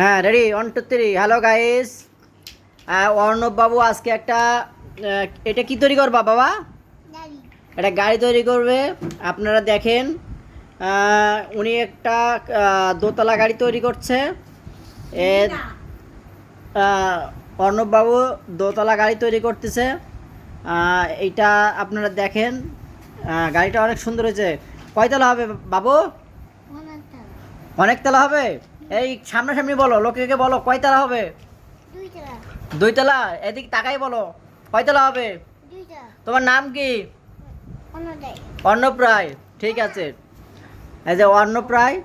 হ্যাঁ ready one two three hello guys Arnab বাবু আজকে একটা এটা কি তৈরি করবা বাবা? একটা গাড়ি তৈরি করবে। আপনারা দেখেন উনি একটা দোতলা গাড়ি তৈরি করছে। এর আহ, অর্ণববাবু দোতলা গাড়ি তৈরি করতেছে। এইটা আপনারা দেখেন। গাড়িটা অনেক সুন্দর হয়েছে। কয়তলা হবে বাবু? অনেক তলা হবে? এই সামনাসামনি বলো লোকেকে বলো কয়তলা হবে? দুইতলা এদিক তাকাই বলো কয়তলা হবে? তোমার নাম কি? অনাদাই অর্ণব রায় ঠিক আছে। এই যে অন্নপ্রায়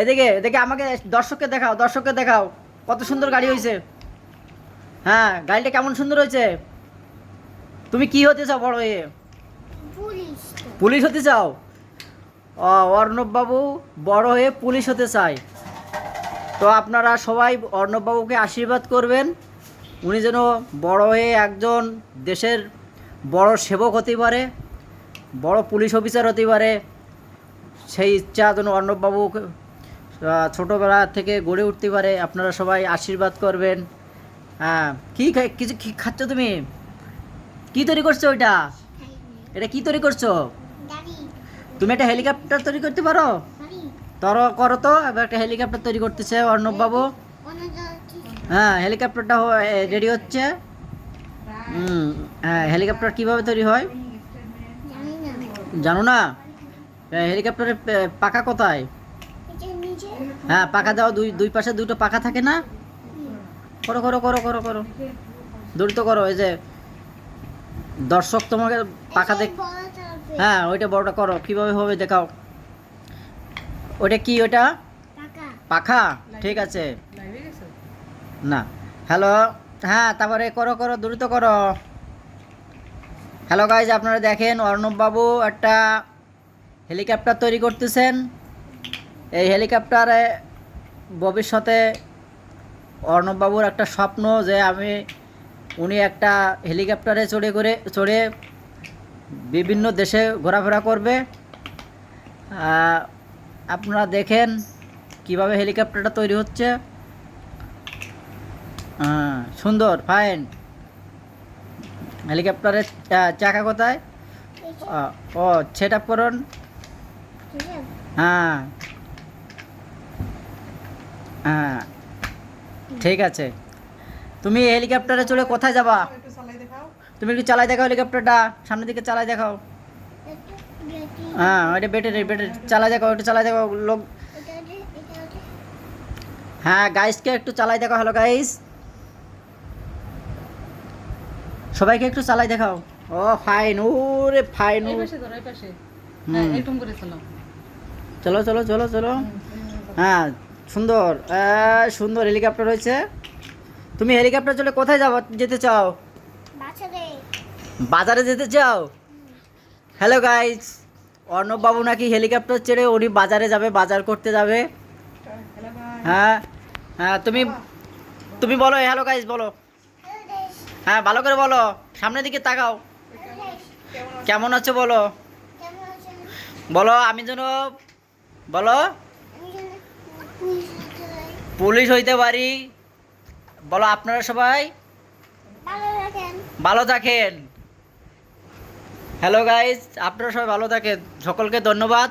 এদিকে এদিকে আমাকে দর্শককে দেখাও দর্শককে দেখাও কত সুন্দর গাড়ি হয়েছে হ্যাঁ গাড়িটা কেমন সুন্দর হয়েছে তুমি কি হতে চাও বড় হয়ে? পুলিশ। পুলিশ হতে চাও? ও অর্ণব বাবু বড় হয়ে পুলিশ হতে চায়। তো আপনারা সবাই অর্ণব বাবুকে আশীর্বাদ করবেন। উনি যেন বড় হয়ে একজন দেশের বড় সেবক হতে পারে বড় পুলিশ অফিসার হতে পারে। সেই ইচ্ছা যেন অর্ণববাবু ছোটোবেলা থেকে গড়ে উঠতে পারে। আপনারা সবাই আশীর্বাদ করবেন। হ্যাঁ কী কিছু কি খাচ্ছ তুমি? কী তৈরি করছ ওইটা? এটা কী তৈরি করছ? তুমি একটা হেলিকপ্টার তৈরি করতে পারো? তর করো তো, এবার একটা হেলিকপ্টার তৈরি করতেছে অর্ণব বাবু। হ্যাঁ হেলিকপ্টারটা রেডি হচ্ছে। হ্যাঁ হেলিকপ্টার কীভাবে তৈরি হয়? জানো না? হেলিকপ্টারের পাখা কোথায়? হ্যাঁ পাখা দাও, দুই দুই পাশে দুটো পাখা থাকে না? করো করো করো করো করো। দ্রুত করো, এই যে দর্শক তোমাকে পাখা দেখ হ্যাঁ ওইটা বড়টা করো, কীভাবে হবে দেখাও। ওইটা কি ওটা? পাখা। ঠিক আছে। না। হ্যালো হ্যাঁ তারপরে করো করো দ্রুত করো। হ্যালো গাইজ আপনারা দেখেন অর্ণব বাবু একটা হেলিকপ্টার তৈরি করতেছেন। এই হেলিকপ্টারে ভবিষ্যতে অর্ণব বাবুর একটা স্বপ্ন যে আমি উনি একটা হেলিকপ্টারে চড়ে করে চড়ে বিভিন্ন দেশে ঘোরাফেরা করবে। আপনারা দেখেন কীভাবে হেলিকপ্টারটা তৈরি হচ্ছে। হ্যাঁ সুন্দর ফাইন হেলিকপ্টারের চাকা কোথায়? ও সেট আপ করুন। হ্যাঁ। হ্যাঁ। ঠিক আছে। তুমি হেলিকপ্টারে চড়ে কোথায় যাবা? তুমি একটু চালাই দেখাও হেলিকপ্টারটা। সামনের দিকে চালাই দেখাও। হ্যাঁ ওইটা বেটে বেটে চালাই দেখাও একটু চালাই দেখাও লোক হ্যাঁ গাইসকে একটু চালাই দেখাও হ্যালো গাইস সবাইকে একটু চালাই দেখাও। ও ফাইন ওরে ফাইন। হ্যাঁ চলো। চলো চলো চলো হ্যাঁ সুন্দর। আহ, সুন্দর হেলিকপ্টার হয়েছে তুমি হেলিকপ্টার চলে কোথায় যাব যেতে চাও? বাজারে যেতে চাও? হ্যালো গাইস অর্ণব বাবু নাকি হেলিকপ্টার ছেড়ে উনি বাজারে যাবে বাজার করতে যাবে। হ্যাঁ হ্যাঁ তুমি তুমি বলো হ্যালো গাইস বলো। হ্যাঁ ভালো করে বলো। সামনের দিকে তাকাও। কেমন আছো বলো। বলো আমি যেন বলো। পুলিশ হইতে পারি। বলো আপনারা সবাই ভালো থাকেন। হ্যালো গাইজ আপনারা সবাই ভালো থাকেন। সকলকে ধন্যবাদ।